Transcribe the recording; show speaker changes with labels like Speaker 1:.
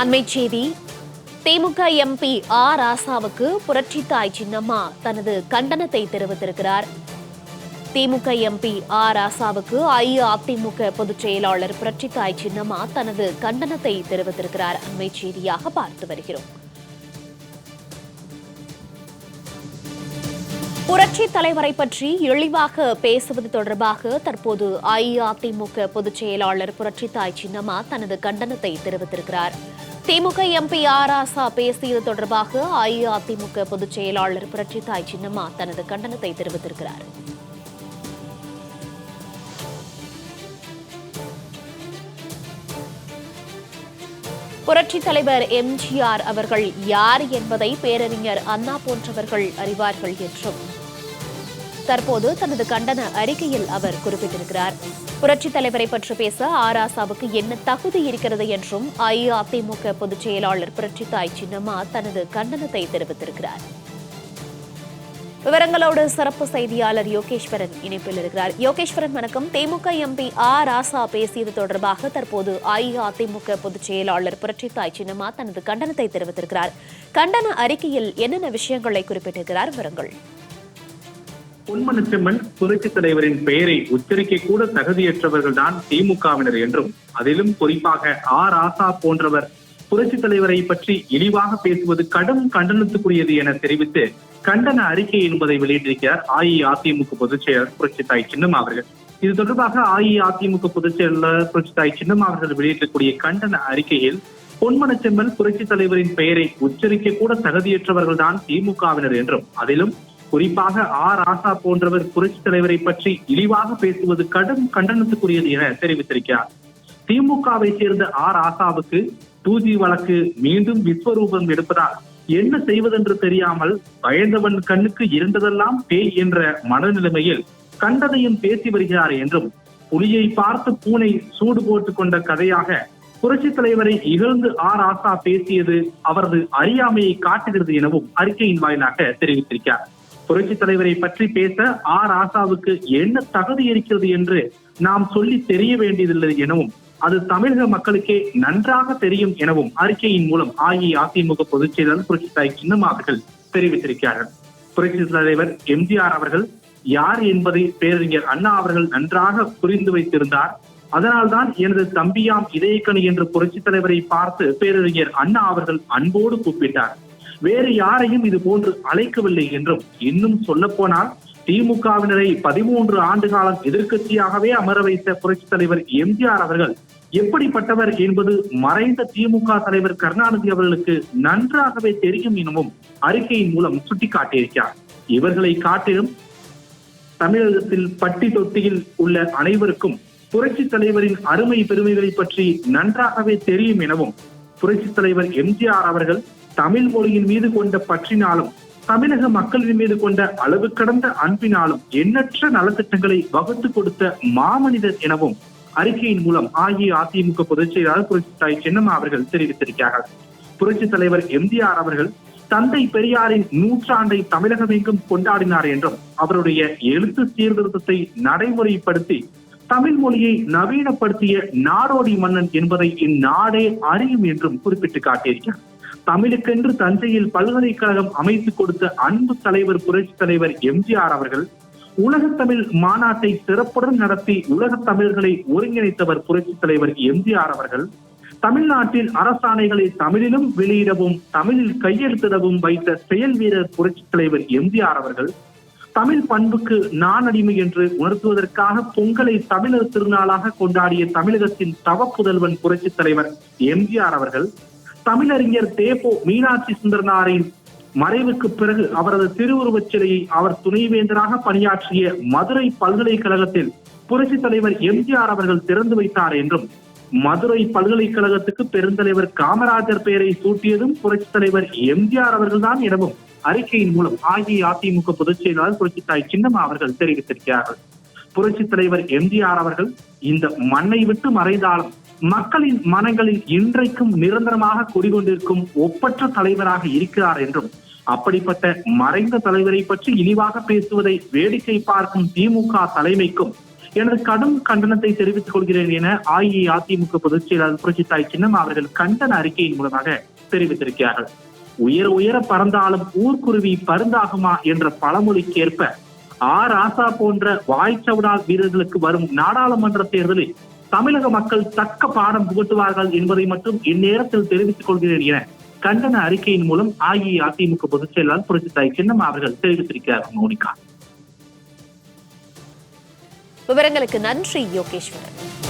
Speaker 1: அண்மை செய்தி. திமுக எம்பி ஆ ராசாவுக்கு புரட்சி தாய் சின்னம்மா தனது கண்டனத்தை தெரிவித்திருக்கிறார். திமுக எம்பி ஆ ராசாவுக்கு அஇஅதிமுக பொதுச் செயலாளர் புரட்சி தாய் சின்னம்மா தனது கண்டனத்தை தெரிவித்திருக்கிறார். அண்மை செய்தியாக பார்த்து வருகிறோம். புரட்சி தலைவரை பற்றி இழிவாக பேசுவது தொடர்பாக தற்போது அஇஅதிமுக பொதுச் செயலாளர் புரட்சி தாய் சின்னம்மா தனது கண்டனத்தை தெரிவித்திருக்கிறார். திமுக எம்பி ஆர் பேசியது தொடர்பாக அஇஅதிமுக பொதுச் செயலாளர் புரட்சி தாய் சின்னம்மா தனது கண்டனத்தை தெரிவித்திருக்கிறார். புரட்சி தலைவர் எம்ஜிஆர் அவர்கள் யார் என்பதை பேரறிஞர் அண்ணா போன்றவர்கள் அறிவார்கள் என்றும். தற்போது தனது கண்டன அறிக்கையில் அவர் குறிப்பிட்டிருக்கிறார். புரட்சி தலைவரை பற்றி பேச ஆராசாவுக்கு என்ன தகுதி இருக்கிறது என்றும் அஇஅதிமுக பொதுச் செயலாளர் புரட்சி தாய் சின்னம்மா தனது கண்டனத்தை தெரிவித்திருக்கிறார். விவரங்களோடு சிறப்பு செய்தியாளர் யோகேஸ்வரன் இணைப்பில் இருக்கிறார். யோகேஸ்வரன் வணக்கம். திமுக எம்பி ஆ. ராசா பேசியது தொடர்பாக தற்போது அஇஅதிமுக பொதுச் செயலாளர் புரட்சித்தாய் சின்னம்மா தனது கண்டனத்தை தெரிவித்திருக்கிறார். கண்டன அறிக்கையில் என்னென்ன விஷயங்களை குறிப்பிட்டிருக்கிறார்? விவரங்கள்.
Speaker 2: பொன்மனச்செம்மன் புரட்சி தலைவரின் பெயரை உச்சரிக்க கூட தகுதியற்றவர்கள் தான் திமுகவினர் என்றும் அதிலும் குறிப்பாக ஆ. ராசா போன்றவர் புரட்சி தலைவரை பற்றி இழிவாக பேசுவது கடும் கண்டனத்துக்குரியது என தெரிவித்து கண்டன அறிக்கை என்பதை வெளியிட்டிருக்கிறார் அஇஅதிமுக பொதுச் செயலர் புரட்சி தாய் சின்னம் அவர்கள். இது தொடர்பாக அஇஅதிமுக பொதுச் செயலர் புரட்சி தாய் சின்னம் அவர்கள் வெளியிட்டக்கூடிய கண்டன அறிக்கையில் பொன்மனச்செம்மல் புரட்சி தலைவரின் பெயரை உச்சரிக்க கூட தகுதியற்றவர்கள் தான் திமுகவினர் என்றும் அதிலும் குறிப்பாக ஆ. ராசா போன்றவர் புரட்சி தலைவரை பற்றி இழிவாக பேசுவது கடும் கண்டனத்துக்குரியது என தெரிவித்திருக்கிறார். திமுகவை சேர்ந்த ஆர் ஆசாவுக்கு ராசாவுக்கு டூஜி வழக்கு மீண்டும் விஸ்வரூபம் எடுப்பதால் என்ன செய்வதென்று தெரியாமல் பயந்தவன் கண்ணுக்கு இருந்ததெல்லாம் பேய் என்ற மனநிலைமையில் கண்டதையும் பேசி வருகிறார் என்றும் புலியை பார்த்து பூனை சூடு போட்டுக் கொண்ட கதையாக புரட்சி தலைவரை இகழ்ந்து ஆர் ஆசா பேசியது அவரது அறியாமையை காட்டுகிறது எனவும் அறிக்கையின் வாயிலாக தெரிவித்திருக்கிறார். புரட்சி தலைவரை பற்றி பேச ஆர் ஆசாவுக்கு என்ன தகுதி இருக்கிறது என்று நாம் சொல்லி தெரிய வேண்டியதில்லை எனவும் அது தமிழக மக்களுக்கே நன்றாக தெரியும் எனவும் அறிக்கையின் மூலம் அஇஅதிமுக பொதுச் செயலாளர் புரட்சி தாய் அவர்கள் தெரிவித்திருக்கிறார்கள். புரட்சி தலைவர் எம்ஜிஆர் அவர்கள் யார் என்பதை பேரறிஞர் அண்ணா அவர்கள் நன்றாக புரிந்து வைத்திருந்தார். அதனால்தான் எனது தம்பியாம் இதயக்கணி என்று புரட்சி தலைவரை பார்த்து பேரறிஞர் அண்ணா அவர்கள் அன்போடு கூப்பிட்டார். வேறு யாரையும் இது போன்று அழைக்கவில்லை என்றும் இன்னும் சொல்ல போனால் திமுகவினரை பதிமூன்று ஆண்டு காலம் எதிர்க்கட்சியாகவே அமர வைத்த புரட்சி தலைவர் எம்ஜிஆர் அவர்கள் எப்படிப்பட்டவர் என்பது மறைந்த திமுக தலைவர் கருணாநிதி அவர்களுக்கு நன்றாகவே தெரியும் எனவும் அறிக்கையின் மூலம் சுட்டிக்காட்டியிருக்கிறார். இவர்களை காட்டிலும் தமிழகத்தில் பட்டி தொட்டியில் உள்ள அனைவருக்கும் புரட்சி தலைவரின் அருமை பெருமைகளை பற்றி நன்றாகவே தெரியும் எனவும் புரட்சி தலைவர் எம்ஜிஆர் அவர்கள் தமிழ் மொழியின் மீது கொண்ட பற்றினாலும் தமிழக மக்களின் மீது கொண்ட அளவு கடந்த அன்பினாலும் எண்ணற்ற நலத்திட்டங்களை வகுத்து கொடுத்த மாமனிதர் எனவும் அறிக்கையின் மூலம் அஇஅதிமுக பொதுச் செயலாளர் புரட்சி தாய் சின்னம்மா அவர்கள் தெரிவித்திருக்கிறார்கள். புரட்சி தலைவர் எம்ஜிஆர் அவர்கள் தந்தை பெரியாரின் நூற்றாண்டை தமிழகம் எங்கும் கொண்டாடினார் என்றும் அவருடைய எழுத்து சீர்திருத்தத்தை நடைமுறைப்படுத்தி தமிழ் மொழியை நவீனப்படுத்திய நாடோடி மன்னன் என்பதை இந்நாடே அறியும் என்றும் குறிப்பிட்டு காட்டியிருக்கிறார். தமிழுக்கென்று தஞ்சையில் பல்கலைக்கழகம் அமைத்து கொடுத்த அன்பு தலைவர் புரட்சி தலைவர் எம்ஜிஆர் அவர்கள் உலகத்தமிழ் மாநாட்டை சிறப்புடன் நடத்தி உலகத் தமிழர்களை ஒருங்கிணைத்தவர் புரட்சி தலைவர் எம்ஜிஆர் அவர்கள் தமிழ்நாட்டில் அரசாணைகளை தமிழிலும் வெளியிடவும் தமிழில் கையெழுத்திடவும் வைத்த செயல் வீரர் புரட்சி தலைவர் எம்ஜிஆர் அவர்கள் தமிழ் பண்புக்கு நானடிமை என்று உணர்த்துவதற்காக பொங்கலை தமிழர் திருநாளாக கொண்டாடிய தமிழகத்தின் தவப்புதல்வன் புரட்சி தலைவர் எம்ஜிஆர் அவர்கள் தமிழறிஞர் தேபோ மீனாட்சி சுந்தரனாரின் மறைவுக்கு பிறகு அவரது திருவுருவச் சிலையை அவர் துணைவேந்தராக பணியாற்றிய மதுரை பல்கலைக்கழகத்தில் புரட்சி தலைவர் எம்ஜிஆர் அவர்கள் திறந்து வைத்தார் என்றும் மதுரை பல்கலைக்கழகத்துக்கு பெருந்தலைவர் காமராஜர் பெயரை சூட்டியதும் புரட்சி தலைவர் எம்ஜிஆர் அவர்கள்தான் எனவும் அறிக்கையின் மூலம் அஇஅதிமுக பொதுச் செயலாளர் புரட்சி தாய் சின்னம்மா அவர்கள் தெரிவித்திருக்கிறார்கள். புரட்சி தலைவர் எம்ஜிஆர் அவர்கள் இந்த மண்ணை விட்டு மறைந்தாலும் மக்களின் மனங்களில் இன்றைக்கும் நிரந்தரமாக குடிகொண்டிருக்கும் ஒப்பற்ற தலைவராக இருக்கிறார் என்றும் அப்படிப்பட்ட மறைந்த தலைவரை பற்றி இழிவாக பேசுவதை வேடிக்கை பார்க்கும் திமுக தலைமைக்கும் எனது கடும் கண்டனத்தை தெரிவித்துக் கொள்கிறேன் என அஇஅதிமுக பொதுச் செயலாளர் புரட்சித்தாய் சின்னம் அவர்கள் கண்டன அறிக்கையின் மூலமாக தெரிவித்திருக்கிறார்கள். உயர உயர பறந்தாலும் ஊர்க்குருவி பருந்தாகுமா என்ற பழமொழிக்கேற்ப ஆர் ஆசா போன்ற வாய்ச்சவுடா வீரர்களுக்கு வரும் நாடாளுமன்ற தேர்தலில் தமிழக மக்கள் தக்க பாடம் புகட்டுவார்கள் என்பதை மட்டும் இந்நேரத்தில் தெரிவித்துக் கொள்கிறேன் என கண்டன அறிக்கையின் மூலம் அஇஅதிமுக பொதுச் செயலாளர் புரட்சித்தாய் சின்னம் அவர்கள் தெரிவித்திருக்கிறார் மோனிகா.
Speaker 1: விவரங்களுக்கு நன்றி யோகேஸ்வரன்.